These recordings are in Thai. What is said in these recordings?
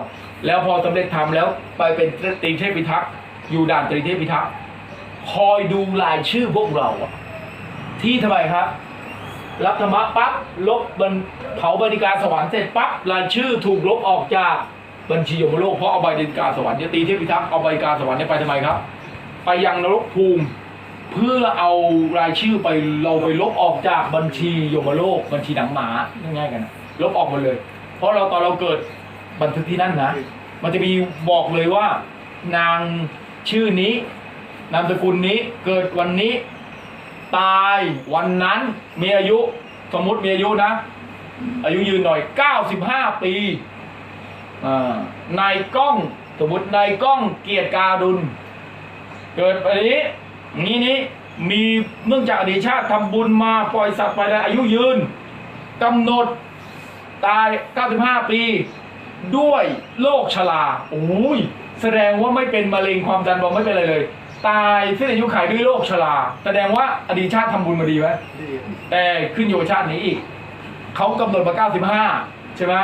อนแล้วพอสำเร็จทำแล้วไปเป็นตรีเทพพิทักษ์อยู่ด่านตรีเทพพิทักษ์คอยดูรายชื่อพวกเราอะที่ทำไมครับ รับธรรมะปั๊บลบบันเผาบริการสวรรค์เสร็จปั๊บรายชื่อถูกลบออกจากบัญชียมโลกเพราะเอาใบดินการสวรรค์เนี่ยตีเทพพิทักษ์เอาใบการสวรรค์เนี่ยไปทำไมครับ ไปยังนรกภูมิเพื่อเอารายชื่อไปเราไปลบออกจากบัญชียมโลก บัญชีหนังหมาง่ายๆกัน ลบออกหมดเลย เพราะเราตอนเราเกิด บันทึกที่นั่นนะ มันจะมีบอกเลยว่า นางชื่อนี้ นามสกุลนี้เกิดวันนี้ ตายวันนั้นมีอายุสมมติมีอายุนะ อายุยืนหน่อย 95 ปีอ่านายกล้องสมมตินายกล้องเกียรติการุณเกิดวันนี้นี้นี้มีเนื่องจากอดีตชาติทำบุญมาปล่อยสัตว์ไปแล้วอายุยืนกำหนดตาย 95 ปี ด้วยโรคชราโอ้ยแสดงว่าไม่เป็นมะเร็งความดันเบาไม่เป็นอะไรเลย ตายสิ้นอายุขัยด้วยโรคชราแสดงว่าอดีตชาติทำบุญมาดีไหมดีแต่ขึ้นอยู่กับชาตินี้อีกเขากำหนดมา 95 ใช่ไหม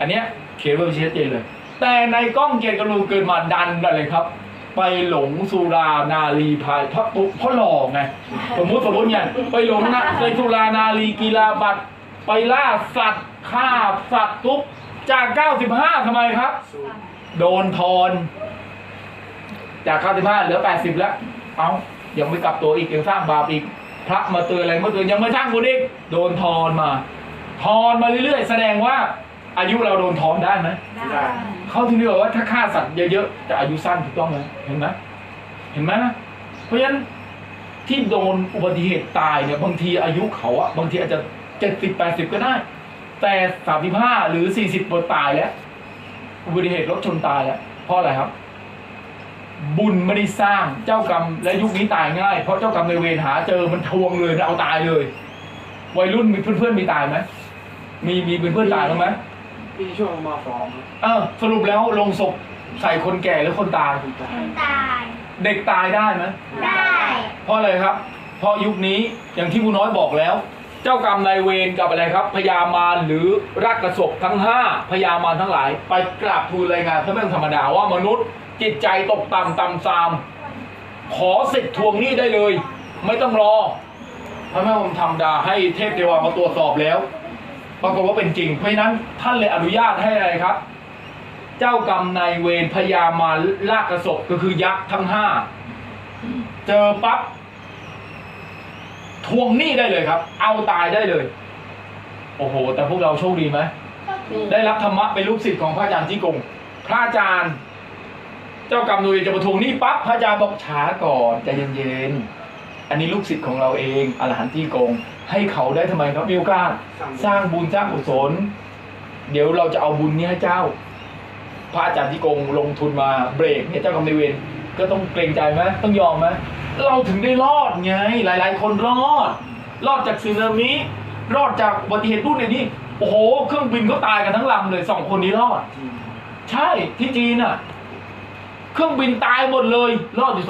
อันเนี้ยเขียนไว้ชัดเจนเลย แต่ในกล้องเกียรติกรุณเกิดมาดันอะไรครับ ไปหลงสุรานารีพายเพราะปุ๊เพราะหลอกไงสมมุติสมมติเนี่ยไปหลงนะไปสุรานารีกีฬาบัตรไปล่าสัตว์ฆ่าสัตว์ทุบ จาก 95ทำไมครับสู้โดนทอน จาก 95 เหลือ 80 แล้ว เอายังไม่กลับตัวอีก ยังสร้างบาปอีก พระมาเตือนอะไรเมื่อเตือนยังไม่สร้างบุญอีก โดนทอนมา ทอนมาเรื่อยๆ แสดงว่า อายุเราโดนทอนได้ไหมได้เขาถึงได้บอกว่าถ้าฆ่าสัตว์เยอะๆจะอายุสั้นถูกต้องไหมเห็นไหมเห็นไหมนะเพราะฉะนั้นที่โดนอุบัติเหตุตายเนี่ยบางทีอายุเขาอะบางทีอาจจะเจ็ดสิบแปดสิบก็ได้ แต่สามสิบห้าหรือสี่สิบปตายแล้วอุบัติเหตุรถชนตายแล้วเพราะอะไรครับ บุญไม่ได้สร้างเจ้ากรรมและยุคนี้ตายง่าย เพราะเจ้ากรรมในายเวรหาเจอมันทวงเลยมันเอาตายเลย วัยรุ่นมีเพื่อนๆมีตายไหมมีมีเพื่อนๆตายบ้างไหมพี่ช่วงมาฟ้องเออสรุปแล้วลงศพใส่คนแก่หรือคนตายคุณตาตายเด็กตายได้ไหมได้ เพราะอะไรครับ เพราะยุคนี้อย่างที่ผู้น้อยบอกแล้ว เจ้ากรรมนายเวรกับอะไรครับพญามารหรือรักกระศกทั้งห้าพญามารทั้งหลาย ไปกราบทูลรายงานพระแม่ธรรมดาว่ามนุษย์ จิตใจตกต่ำต่ำซาม ขอสิทธิ์ทวงหนี้ได้เลย ไม่ต้องรอ พระแม่ธรรมดาให้เทพเทวามาตรวจสอบแล้วปรากฏว่าเป็นจริงเพราะนั้นท่านเลยอนุญาตให้อะไรครับ เจ้ากรรมนายเวรพญามารลากกระศพก็คือยักษ์ทั้งห้าเจอปั๊บ ทวงหนี้ได้เลยครับ เอาตายได้เลย โอ้โห แต่พวกเราโชคดีไหมได้รับธรรมะเป็นลูกศิษย์ของพระอาจารย์ที่กง พระอาจารย์ เจ้ากรรมนายเวรจะมาทวงหนี้ปั๊บพระอาจารย์บอกช้าก่อนใจเย็นๆอันนี้ลูกศิษย์ของเราเองอรหันต์ที่กง ให้เขาได้ทำไมครับมีโอกาสสร้างบุญสร้างกุศลเดี๋ยวเราจะเอาบุญนี้ให้เจ้า พระอาจารย์ที่โกงลงทุนมาเบรกเนี่ยเจ้ากรรมนายเวร ก็ต้องเกรงใจไหมต้องยอมไหมเราถึงได้รอดไง หลาย ๆ คนรอด รอดจากสึนามิรอดจากอุบัติเหตุรุ่นในนี้โอ้โห เครื่องบินก็ตายกันทั้งลำเลยสองคนนี้รอด ใช่ที่จีนอะ เครื่องบินตายหมดเลย รอดอยู่